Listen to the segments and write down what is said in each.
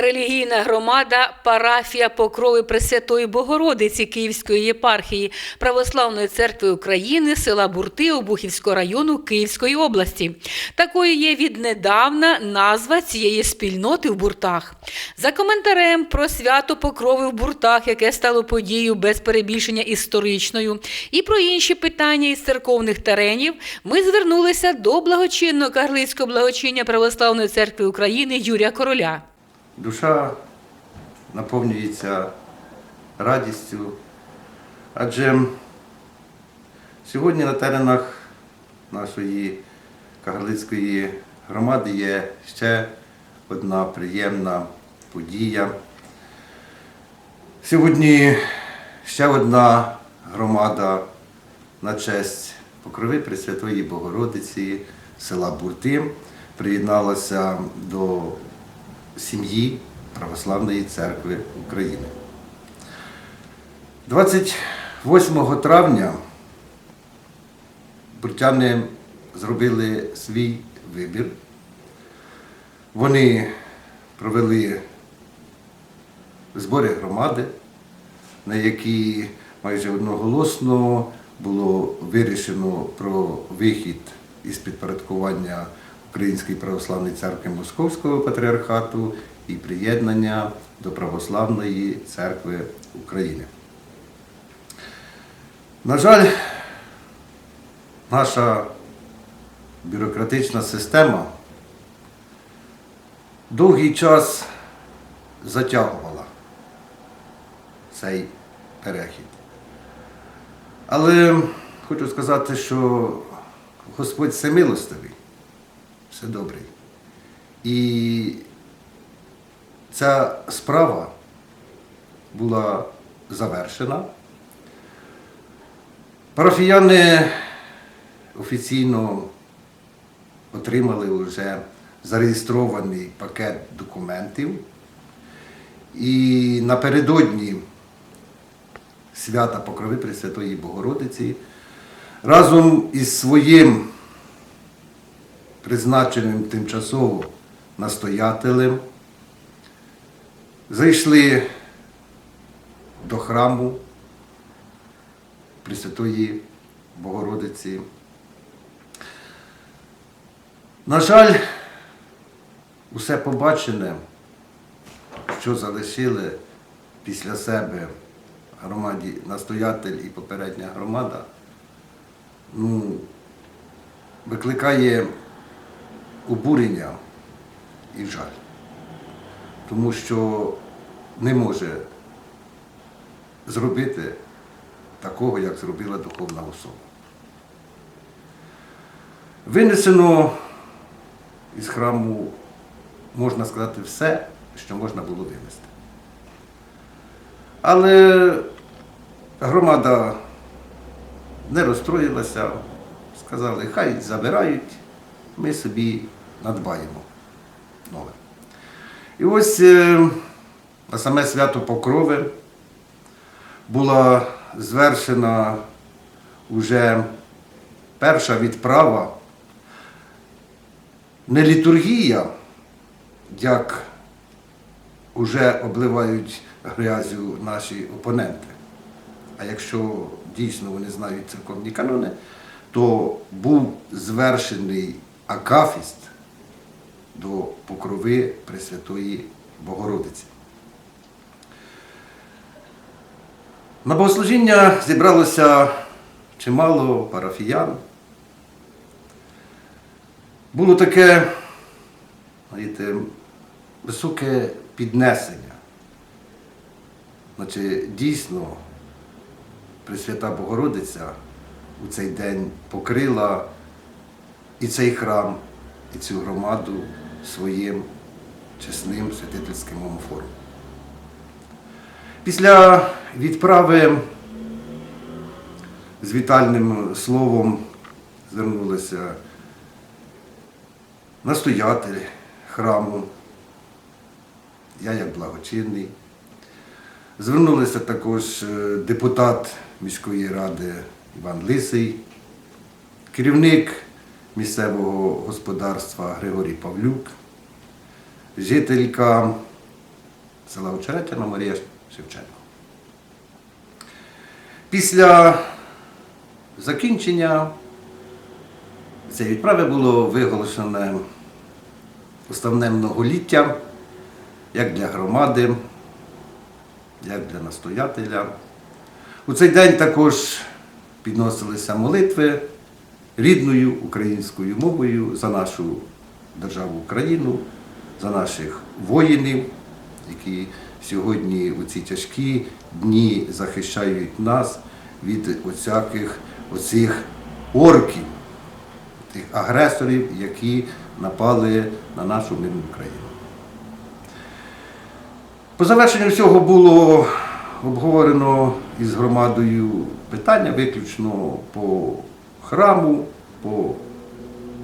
Релігійна громада парафія Покрови Пресвятої Богородиці Київської єпархії Православної церкви України села Бурти Обухівського району Київської області. Такою є віднедавна назва цієї спільноти в Буртах. За коментарем про свято Покрови в Буртах, яке стало подією без перебільшення історичною, і про інші питання із церковних теренів, ми звернулися до благочинного Карлицького благочиння Православної церкви України Юрія Короля. Душа наповнюється радістю, адже сьогодні на теренах нашої Кагарлицької громади є ще одна приємна подія. Сьогодні ще одна громада на честь Покрови Пресвятої Богородиці села Бурти приєдналася до сім'ї Православної церкви України. 28 травня буртяни зробили свій вибір. Вони провели збори громади, на які майже одноголосно було вирішено про вихід із підпорядкування Української православної церкви Московського патріархату і приєднання до Православної церкви України. На жаль, наша бюрократична система довгий час затягувала цей перехід. Але хочу сказати, що Господь всемилостивий, все добрий. І ця справа була завершена. Парафіяни офіційно отримали вже зареєстрований пакет документів. І напередодні свята Покрови Пресвятої Богородиці разом із своїм призначеним тимчасово настоятелем зайшли до храму Пресвятої Богородиці. На жаль, усе побачене, що залишили після себе громаді настоятель і попередня громада, ну, викликає обурення і жаль. Тому що не може зробити такого, як зробила духовна особа. Винесено із храму, можна сказати, все, що можна було винести. Але громада не розстроїлася, сказали, хай забирають, ми собі надбаємо нове. І ось е, на саме свято Покрови була звершена вже перша відправа, не літургія, як вже обливають грязю наші опоненти. А якщо дійсно вони знають церковні канони, то був звершений акафіст до покрови Пресвятої Богородиці. На богослужіння зібралося чимало парафіян. Було таке, знаєте, високе піднесення. Значить, дійсно, Пресвята Богородиця у цей день покрила і цей храм, і цю громаду своїм чесним святительським омофором. Після відправи з вітальним словом звернулися настоятель храму, я як благочинний. Звернулися також е, депутат міської ради Іван Лисий, керівник місцевого господарства Григорій Павлюк, жителька села Очеретяна Марія Шевченко. Після закінчення цієї відправи було виголошене уставне многоліття як для громади, як для настоятеля. У цей день також підносилися молитви рідною українською мовою за нашу державу Україну, за наших воїнів, які сьогодні у ці тяжкі дні захищають нас від оцяких оцих орків, тих агресорів, які напали на нашу мирну Україну. По завершенню всього було обговорено із громадою питання виключно по храму, по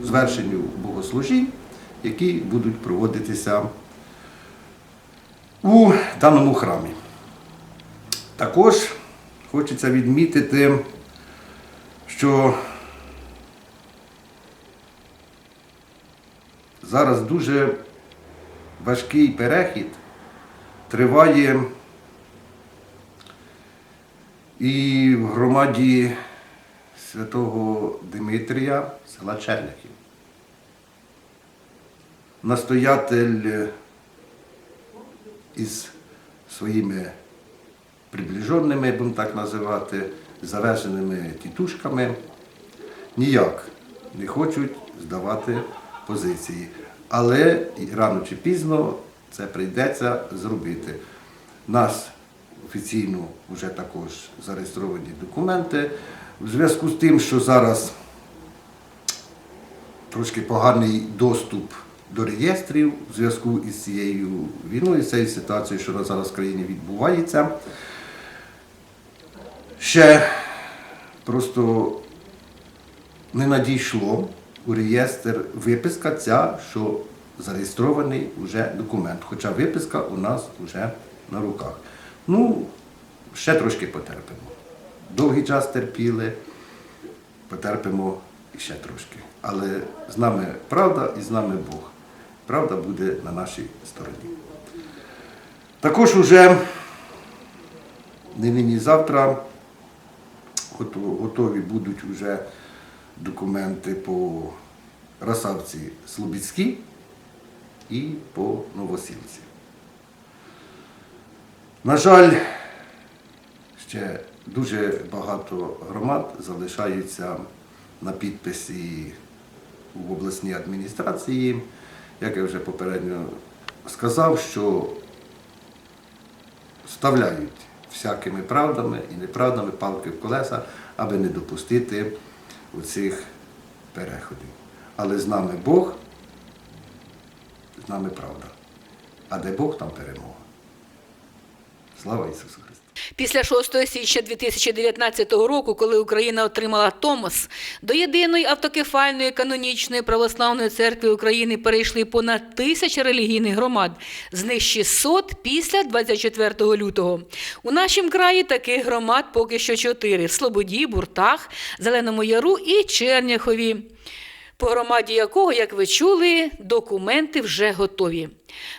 звершенню богослужінь, які будуть проводитися у даному храмі. Також хочеться відмітити, що зараз дуже важкий перехід триває і в громаді святого Димитрія села Черняхів. Настоятель із своїми приближеними, будемо так називати, завезеними тітушками, ніяк не хочуть здавати позиції. Але рано чи пізно це прийдеться зробити. Нас офіційно вже також зареєстровані документи. В зв'язку з тим, що зараз трошки поганий доступ до реєстрів в зв'язку із цією війною, з цією ситуацією, що зараз в країні відбувається. Ще просто не надійшло у реєстр виписка ця, що зареєстрований вже документ. Хоча виписка у нас вже на руках. Ну, ще трошки потерпимо. Довгий час терпіли, потерпимо ще трошки. Але з нами правда і з нами Бог. Правда буде на нашій стороні. Також уже не нині завтра готові будуть вже документи по Росавці Слобідській і по Новосілці. На жаль, ще дуже багато громад залишаються на підписі в обласній адміністрації. Як я вже попередньо сказав, що вставляють всякими правдами і неправдами палки в колеса, аби не допустити оцих переходів. Але з нами Бог, з нами правда. А де Бог, там перемога. Слава Ісусу Христу! Після 6 січня 2019 року, коли Україна отримала Томос, до єдиної автокефальної канонічної православної церкви України перейшли понад тисяча релігійних громад, з них 600 після 24 лютого. У нашому краї таких громад поки що чотири: Слободі, Буртах, Зеленому Яру і Черняхові. По громаді якого, як ви чули, документи вже готові.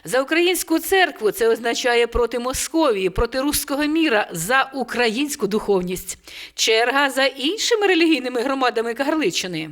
За українську церкву це означає проти Московії, проти руського міра, за українську духовність. Черга за іншими релігійними громадами Кагарличини.